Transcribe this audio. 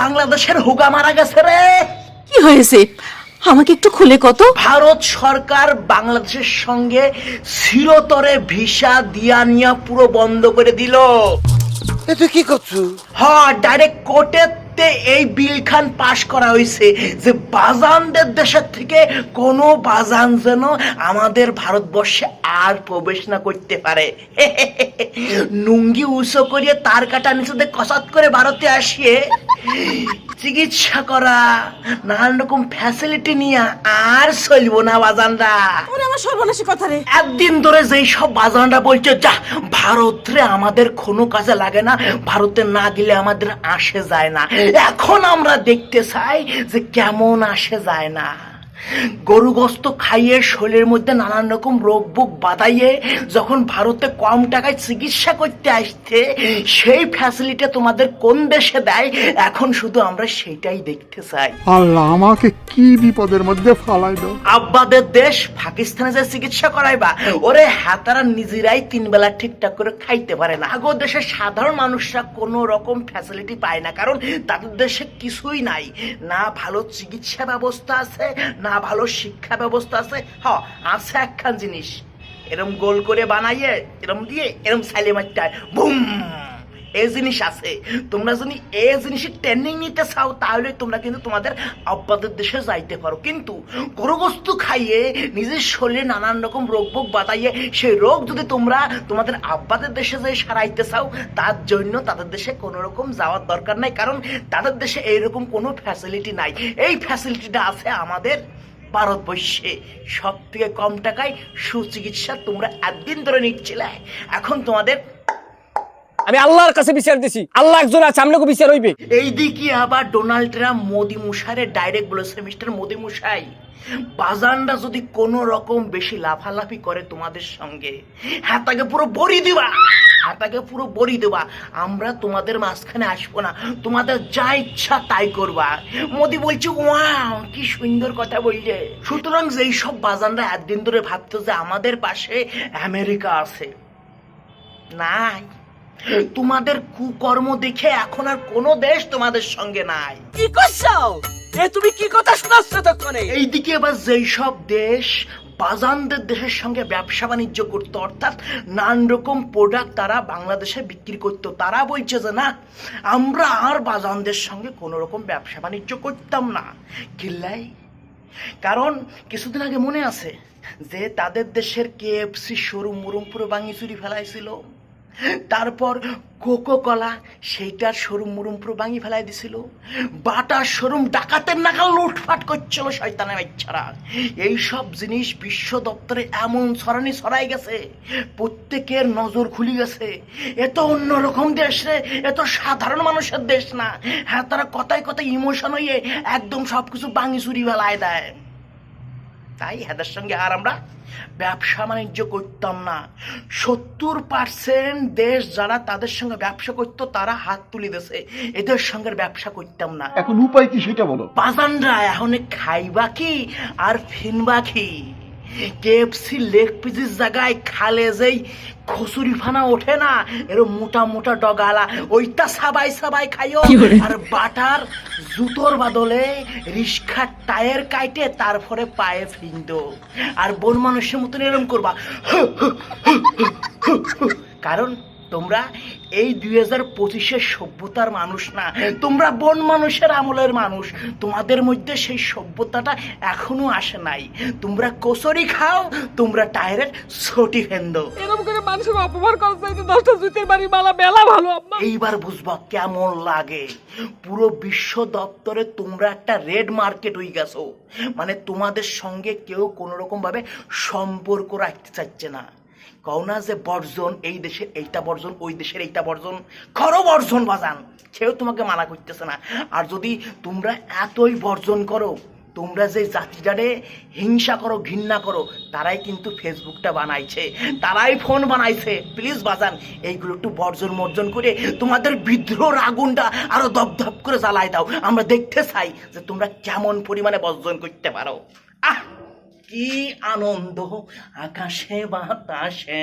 বাংলাদেশের হুগা মারা গেছে রে। কি হয়েছে? আমাকে একটু খুলে কত। ভারত সরকার বাংলাদেশের সঙ্গে চিরতরে ভিসা দিয়া নিয়া পুরো বন্ধ করে দিল। এতে তুই কি করছ? হ্যাঁ ডাইরেক্ট কোর্টেতে এই বিল খান পাশ করা হয়েছে যে বাজানদের দেশের থেকে কোনো বাজান যেন আমাদের ভারতবর্ষে আর প্রবেশ না করতে পারে। নুঙ্গি উঁচু করিয়ে তার কাটা নিচে কসাত করে ভারতে আসিয়ে চিকিৎসা করা নানান রকম ফ্যাসিলিটি নিয়ে আর চলব না বাজানরা। ওরে আমার সর্বনাশী কথা রে। একদিন ধরে যেই সব বাজানরা বলছে যা ভারতে আমাদের কোনো কাজে লাগে না ভারতে না গেলে আমাদের আসে যায় না। এখন আমরা দেখতে চাই যে কেমন আসে যায় না। গরু গোস্ত খাইয়ে শরীরের মধ্যে নানান রকম রোগ বুক বাদাইয়ে যখন ভারতে কম টাকায় চিকিৎসা করতে আসছে সেই ফ্যাসিলিটি তোমাদের কোন দেশে দেয়? এখন শুধু আমরা সেইটাই দেখতে চাই। আল্লাহ আমাকে কি বিপদের মধ্যে ফালাই দাও। আব্বাদের দেশ পাকিস্তানে যে চিকিৎসা করাইবা ওরে হাতারা নিজেরাই তিন বেলা ঠিকঠাক করে খাইতে পারে না। আগো দেশের সাধারণ মানুষরা কোনো রকম ফ্যাসিলিটি পায় না কারণ তাদের দেশে কিছুই নাই। না ভালো চিকিৎসা ব্যবস্থা আছে না ভালো শিক্ষা ব্যবস্থা আছে? হ, আছে একখান জিনিস। এরম গোল করে বানাইয়ে, এরম দিয়ে, এরম সাইলে মারতে বুম! এ জিনিস আছে। তোমরা যদি এ জিনিসের ট্রেনিং নিতে চাও, তাহলে তোমরা কিন্তু তোমাদের আব্বাদের দেশে যাইতে পারো। কিন্তু গরুবস্তু খাইয়ে, নিজের শরীরে নানান রকম রোগ ভোগ বাতাইয়ে সেই রোগ যদি তোমরা তোমাদের আব্বাদের দেশে যে সারাইতে চাও, তার জন্য তাদের দেশে কোনো রকম যাওয়ার দরকার নাই। কারণ তাদের দেশে এইরকম কোনো ফ্যাসিলিটি নাই। এই ফ্যাসিলিটিটা আছে আমাদের ভারতবর্ষে সব থেকে কম টাকায় সুচিকিৎসা তোমরা একদিন ধরে নিচ্ছিলে। এখন তোমাদের আমি আল্লাহর কাছে বিচার দিছি। আল্লাহ একজন আছে আমলাকে বিচার হইবে। এইদিকে আবার ডোনাল্ড ট্রাম্প মোদি মুশারে ডাইরেক্ট বলেছে মিস্টার মোদি মুশাই। বাজানরা যদি কোনো রকম বেশি লাফালাফি করে তোমাদের সঙ্গে হ্যাঁ তাকে পুরো বড়ি দিবা। হ্যাঁ তাকে পুরো বড়ি দেবা। আমরা তোমাদের মাঝখানে আসব না। তোমাদের যা ইচ্ছা তাই করবা। মোদি বলছে ওয়াও কি সুন্দর কথা বলছে সুতরাং যেই সব বাজানরা একদিন ধরে ভাবতো যে আমাদের পাশে আমেরিকা আছে। নাই। তোমাদের কুকর্ম দেখে এখন আর কোনো দেশ তোমাদের সঙ্গে নাই। কি করছ? এ তুমি কি কথা শোনাচ্ছ তক্ষণে? এইদিকে এবার যেই সব দেশ বাজানদের দেশের সঙ্গে ব্যবসা বাণিজ্য করতো। অর্থাৎ নানান রকম প্রোডাক্ট তারা বাংলাদেশে বিক্রি করতো। তারা বলছে যে, না, আমরা আর বাজানদের সঙ্গে কোনো রকম ব্যবসা বাণিজ্য করতাম না। কিল্লাই কারণ কিছুদিন আগে মনে আছে যে, তাদের দেশের কেএফসি শোরুম মুরুম পুরো ভাঙি চুরি ফেলাইছিল। তারপর কোকো কলা সেইটার শোরুম মুরুম পুরো ভাঙি ফেলাই দিছিল। বাটার শোরুম ডাকাতের নাকাল লুটফাট করছিল শয়তানের বাচ্চারা। এই সব জিনিস বিশ্ব দপ্তরে এমন ছড়ানি ছড়াই গেছে, প্রত্যেকের নজর খুলি গেছে। এত অন্যরকম দেশ রে এত সাধারণ মানুষের দেশ না। হ্যাঁ তারা কথায় কথায় ইমোশন হয়ে একদম সব কিছু ভাঙি চুরি ফেলায় দেয়। তাই এদের সঙ্গে আর আমরা ব্যবসা বাণিজ্য করতাম না। সত্তর পার্সেন্ট দেশ যারা তাদের সঙ্গে ব্যবসা করতো তারা হাত তুলে দিয়েছে। এদের সঙ্গে ব্যবসা করতাম না। এখন উপায় কি সেটা বলো? বাজানরা এখন খাইবা কি আর ফিনবা কি? কেএফসি লেগ পিসের জায়গায় খালে যেই খসুরি ফানা ওঠে না এর মোটা মোটা ডগালা ওইটা সাবাই সাবাই খাইও। আর বাটার জুতোর বাদলে রিস্কার টায়ার কাইটে তারপরে পায়ে ফিন্দো। আর বন মানুষের মতন এরম করবা। কারণ তোমরা এই দুই হাজার পঁচিশের সভ্যতার মানুষ না তোমরা বন মানুষের আমলের মানুষ। তোমাদের মধ্যে সেই সভ্যতাটা এখনও আসে নাই। তোমরা কচুরি খাও তোমরা টায়ারের ছটি ফেন্দো। এরকম করে মানুষের অপমান করা চাইতে দশটা জুতের বাড়ি মালা মেলা ভালো এইবার বুঝবা কেমন লাগে। পুরো বিশ্ব দপ্তরে তোমরা একটা রেড মার্কেট হয়ে গেছো। মানে তোমাদের সঙ্গে কেউ কোনো রকম ভাবে সম্পর্ক রাখতে চাচ্ছে না। কও না যে বর্জন, এই দেশের এইটা বর্জন, ওই দেশের এইটা বর্জন করো বর্জন বাজান কেউ তোমাকে মানা করতেছে না। আর যদি তোমরা এতই বর্জন করো, তোমরা যে জাতিটারে হিংসা করো, ঘৃণা করো, তারাই কিন্তু ফেসবুকটা বানাইছে, তারাই ফোন বানাইছে। প্লিজ বাজান, এইগুলো একটু বর্জন মর্জন করে তোমাদের বিদ্রোহ আগুনটা আরও দপদপ করে জ্বালাই দাও। আমরা দেখতে চাই যে তোমরা কেমন পরিমাণে বর্জন করতে পারো। আহ! কি আনন্দ আকাশে বাতাসে।